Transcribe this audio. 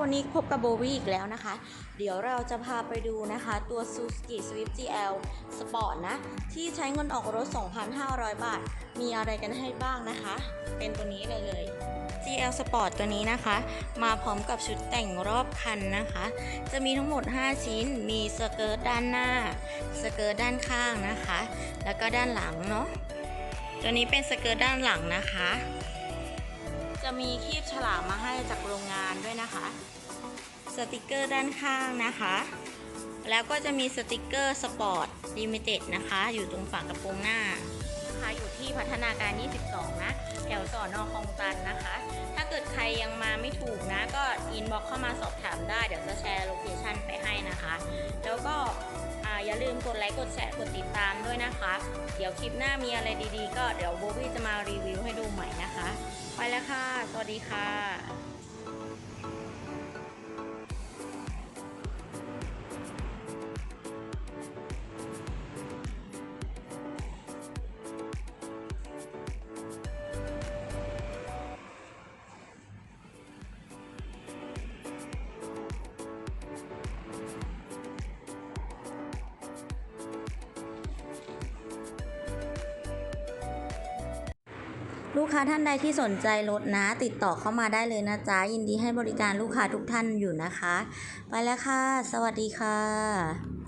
วันนี้พบกับโบวี่อีกแล้วนะคะ เดี๋ยวเราจะพาไปดูนะคะตัว Suzuki Swift GL Sport นะ ที่ใช้เงินออกรถ 2,500 บาท มีอะไรกันให้บ้างนะคะ เป็นตัวนี้เลยเลย GL Sport ตัวนี้นะคะ มาพร้อมกับชุดแต่งรอบคันนะคะ จะมีทั้งหมด 5 ชิ้น มีสเกิร์ตด้านหน้า สเกิร์ตด้านข้างนะคะ แล้วก็ด้านหลังเนาะ ตัวนี้เป็นสเกิร์ตด้านหลังนะคะ จะมีคีบฉลากมาให้จากโรงงานด้วยนะคะ สติกเกอร์ด้านข้างนะคะ แล้วก็จะมีสติกเกอร์สปอร์ตลิมิเต็ดนะคะ อยู่ตรงฝากระโปรงหน้านะคะอยู่ที่พัฒนาการ 22 นะ แถวสอนอคลองตันนะคะ ถ้าเกิดใครยังมาไม่ถูกนะ ก็อินบ็อกเข้ามาสอบถามได้ เดี๋ยวจะแชร์โลเคชันไปให้นะคะ แล้วก็อ่าอย่าลืมกดไลค์ กดแชร์ กดติดตามด้วยนะคะ เดี๋ยวคลิปหน้ามีอะไรดีๆ ก็เดี๋ยวโบวี่จะมารีวิว แล้วค่ะ สวัสดีค่ะ ลูกค้าท่านใดที่สนใจรถนะ ติดต่อเข้ามาได้เลยนะจ๊ะ ยินดีให้บริการลูกค้าทุกท่านอยู่นะคะ ไปแล้วค่ะ สวัสดีค่ะ